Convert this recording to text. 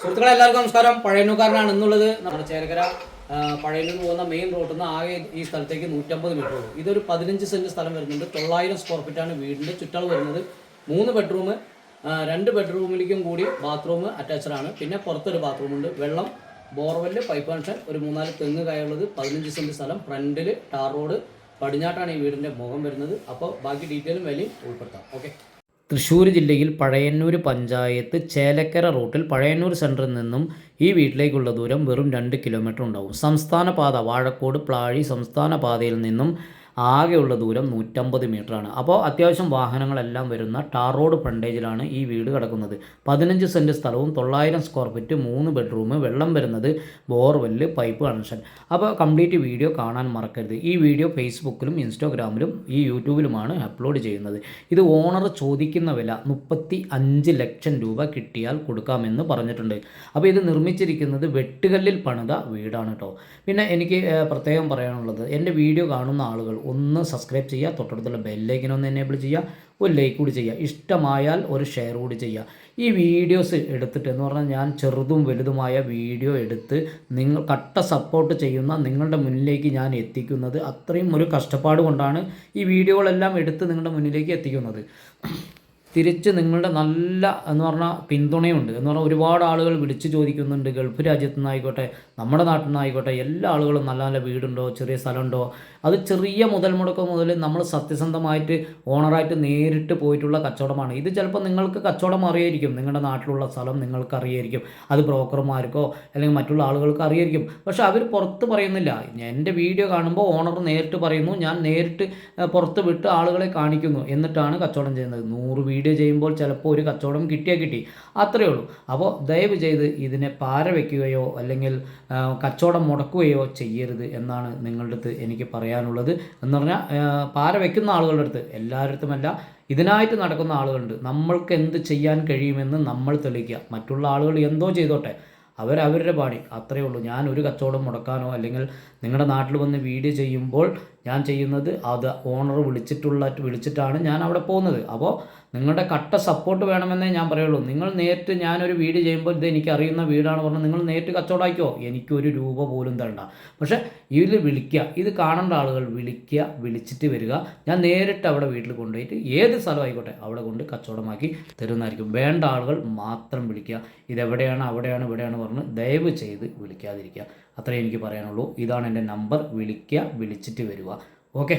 സുഹൃത്തുക്കളെ എല്ലാവർക്കും നമസ്കാരം. പഴയന്നൂക്കാരനാണ് എന്നുള്ളത് നമ്മുടെ ചേലക്കര പഴയനൂർ പോകുന്ന മെയിൻ റോഡിൽ നിന്ന് ആകെ ഈ സ്ഥലത്തേക്ക് നൂറ്റമ്പത് മീറ്റർ ഉള്ളൂ. ഇതൊരു പതിനഞ്ച് സെന്റ് സ്ഥലം വരുന്നുണ്ട്. തൊള്ളായിരം സ്ക്വയർ ഫീറ്റ് ആണ് വീടിന്റെ ചുറ്റളവ് വരുന്നത്. മൂന്ന് ബെഡ്റൂം രണ്ട് ബെഡ്റൂമിലേക്കും കൂടി ബാത്റൂം അറ്റാച്ച്ഡ് ആണ്. പിന്നെ പുറത്തൊരു ബാത്റൂം ഉണ്ട്. വെള്ളം ബോർവെൽ പൈപ്പ് കണക്ഷൻ ഒരു മൂന്നാൽ തെങ്ങ് കായുള്ളത് പതിനഞ്ച് സെന്റ് സ്ഥലം. ഫ്രണ്ടിൽ ടാർ റോഡ് പടിഞ്ഞാട്ടാണ് ഈ വീടിന്റെ മുഖം വരുന്നത്. അപ്പോൾ ബാക്കി ഡീറ്റെയിലും വിലയും ഉൾപ്പെടുത്താം. ഓക്കെ തൃശ്ശൂർ ജില്ലയിൽ പഴയന്നൂർ പഞ്ചായത്ത് ചേലക്കര റൂട്ടിൽ പഴയന്നൂർ സെന്ററിൽ നിന്നും ഈ വീട്ടിലേക്കുള്ള ദൂരം വെറും രണ്ട് കിലോമീറ്റർ ഉണ്ടാവും. സംസ്ഥാന പാത വാഴക്കോട് പ്ലാഴി സംസ്ഥാന പാതയിൽ നിന്നും ആകെയുള്ള ദൂരം നൂറ്റമ്പത് മീറ്ററാണ്. അപ്പോൾ അത്യാവശ്യം വാഹനങ്ങളെല്ലാം വരുന്ന ടാർ റോഡ് ഫ്രണ്ടേജിലാണ് ഈ വീട് കിടക്കുന്നത്. പതിനഞ്ച് സെന്റ് സ്ഥലവും തൊള്ളായിരം സ്ക്വയർ ഫീറ്റ് മൂന്ന് ബെഡ്റൂം വെള്ളം വരുന്നത് ബോർവെല്ല് പൈപ്പ് കണക്ഷൻ. അപ്പോൾ കംപ്ലീറ്റ് വീഡിയോ കാണാൻ മറക്കരുത്. ഈ വീഡിയോ ഫേസ്ബുക്കിലും ഇൻസ്റ്റാഗ്രാമിലും ഈ യൂട്യൂബിലുമാണ് അപ്ലോഡ് ചെയ്യുന്നത്. ഇത് ഓണർ ചോദിക്കുന്ന വില മുപ്പത്തി അഞ്ച് ലക്ഷം രൂപ കിട്ടിയാൽ കൊടുക്കാമെന്ന് പറഞ്ഞിട്ടുണ്ട്. അപ്പോൾ ഇത് നിർമ്മിച്ചിരിക്കുന്നത് വെട്ടുകല്ലിൽ പണിത വീടാണ് കേട്ടോ. പിന്നെ എനിക്ക് പ്രത്യേകം പറയാനുള്ളത്. എന്റെ വീഡിയോ കാണുന്ന ആളുകൾ ഒന്ന് സബ്സ്ക്രൈബ് ചെയ്യുക തൊട്ടടുത്തുള്ള ബെല്ലൈക്കൻ ഒന്ന് എനേബിൾ ചെയ്യുക ഒരു ലൈക്ക് കൂടി ചെയ്യുക. ഇഷ്ടമായാൽ ഒരു ഷെയർ കൂടി ചെയ്യുക. ഈ വീഡിയോസ് എടുത്തിട്ട് എന്ന് പറഞ്ഞാൽ ഞാൻ ചെറുതും വലുതുമായ വീഡിയോ എടുത്ത് നിങ്ങൾ കട്ട സപ്പോർട്ട് ചെയ്യുന്ന നിങ്ങളുടെ മുന്നിലേക്ക് ഞാൻ എത്തിക്കുന്നത്. അത്രയും ഒരു കഷ്ടപ്പാട് കൊണ്ടാണ് ഈ വീഡിയോകളെല്ലാം എടുത്ത് നിങ്ങളുടെ മുന്നിലേക്ക് എത്തിക്കുന്നത്. തിരിച്ച് നിങ്ങളുടെ നല്ല എന്ന് പറഞ്ഞാൽ പിന്തുണയുണ്ട്. എന്ന് പറഞ്ഞാൽ ഒരുപാട് ആളുകൾ വിളിച്ചു ചോദിക്കുന്നുണ്ട് ഗൾഫ് രാജ്യത്തു നിന്നായിക്കോട്ടെ നമ്മുടെ നാട്ടിൽ നിന്നായിക്കോട്ടെ എല്ലാ ആളുകളും നല്ല നല്ല വീടുണ്ടോ ചെറിയ സ്ഥലമുണ്ടോ? അത് ചെറിയ മുതൽ മുടക്കം മുതൽ നമ്മൾ സത്യസന്ധമായിട്ട് ഓണറായിട്ട് നേരിട്ട് പോയിട്ടുള്ള കച്ചവടമാണ്. ഇത് ചിലപ്പോൾ നിങ്ങൾക്ക് കച്ചവടം അറിയായിരിക്കും. നിങ്ങളുടെ നാട്ടിലുള്ള സ്ഥലം നിങ്ങൾക്ക് അറിയായിരിക്കും. അത് ബ്രോക്കർമാർക്കോ അല്ലെങ്കിൽ മറ്റുള്ള ആളുകൾക്ക് അറിയായിരിക്കും. പക്ഷേ അവർ പുറത്ത് പറയുന്നില്ല. എന്റെ വീഡിയോ കാണുമ്പോൾ ഓണർ നേരിട്ട് പറയുന്നു. ഞാൻ നേരിട്ട് പുറത്ത് വിട്ട് ആളുകളെ കാണിക്കുന്നു. എന്നിട്ടാണ് കച്ചവടം ചെയ്യുന്നത്. നൂറ് വീഡിയോ ചെയ്യുമ്പോൾ ചിലപ്പോൾ ഒരു കച്ചവടം കിട്ടിയാൽ കിട്ടി. അത്രയേ ഉള്ളൂ. അപ്പോൾ ദയവ് ചെയ്ത് ഇതിനെ പാര വയ്ക്കുകയോ അല്ലെങ്കിൽ കച്ചവടം മുടക്കുകയോ ചെയ്യരുത് എന്നാണ് നിങ്ങളുടെ അടുത്ത് എനിക്ക് പറയാനുള്ളത്. എന്ന് പറഞ്ഞാൽ പാര വയ്ക്കുന്ന ആളുകളുടെ അടുത്ത് എല്ലാവരുടെ ഇതിനായിട്ട് നടക്കുന്ന ആളുകളുണ്ട്. നമ്മൾക്ക് എന്ത് ചെയ്യാൻ കഴിയുമെന്ന് നമ്മൾ തെളിയിക്കുക. മറ്റുള്ള ആളുകൾ എന്തോ ചെയ്തോട്ടെ അവരവരുടെ പാടി. അത്രയേ ഉള്ളൂ. ഞാൻ ഒരു കച്ചവടം മുടക്കാനോ അല്ലെങ്കിൽ നിങ്ങളുടെ നാട്ടിൽ വന്ന് വീഡിയോ ചെയ്യുമ്പോൾ ഞാൻ ചെയ്യുന്നത് അത് ഓണർ വിളിച്ചിട്ടുള്ള വിളിച്ചിട്ടാണ് ഞാൻ അവിടെ പോകുന്നത്. അപ്പോൾ നിങ്ങളുടെ കട്ട സപ്പോർട്ട് വേണമെന്നേ ഞാൻ പറയുള്ളൂ. നിങ്ങൾ നേരിട്ട് ഞാനൊരു വീട് ചെയ്യുമ്പോൾ ഇത് എനിക്ക് അറിയുന്ന വീടാണ് പറഞ്ഞാൽ നിങ്ങൾ നേരിട്ട് കച്ചവടമാക്കിയോ എനിക്കൊരു രൂപ പോലും തരണ്ട. പക്ഷേ ഇതിൽ വിളിക്കുക ഇത് കാണേണ്ട ആളുകൾ വിളിക്കുക വിളിച്ചിട്ട് വരിക. ഞാൻ നേരിട്ട് അവിടെ വീട്ടിൽ കൊണ്ടുപോയിട്ട് ഏത് സ്ഥലമായിക്കോട്ടെ അവിടെ കൊണ്ട് കച്ചവടമാക്കി തരുന്നതായിരിക്കും. വേണ്ട ആളുകൾ മാത്രം വിളിക്കുക. ഇതെവിടെയാണ് അവിടെയാണ് ഇവിടെയാണ് പറഞ്ഞ് ദയവ് ചെയ്ത് വിളിക്കാതിരിക്കുക. അത്രേ എനിക്ക് പറയാനുള്ളൂ. ഇതാണ് എന്റെ നമ്പർ. വിളിക്കുക വിളിച്ചിട്ട് വരിക. ഓക്കെ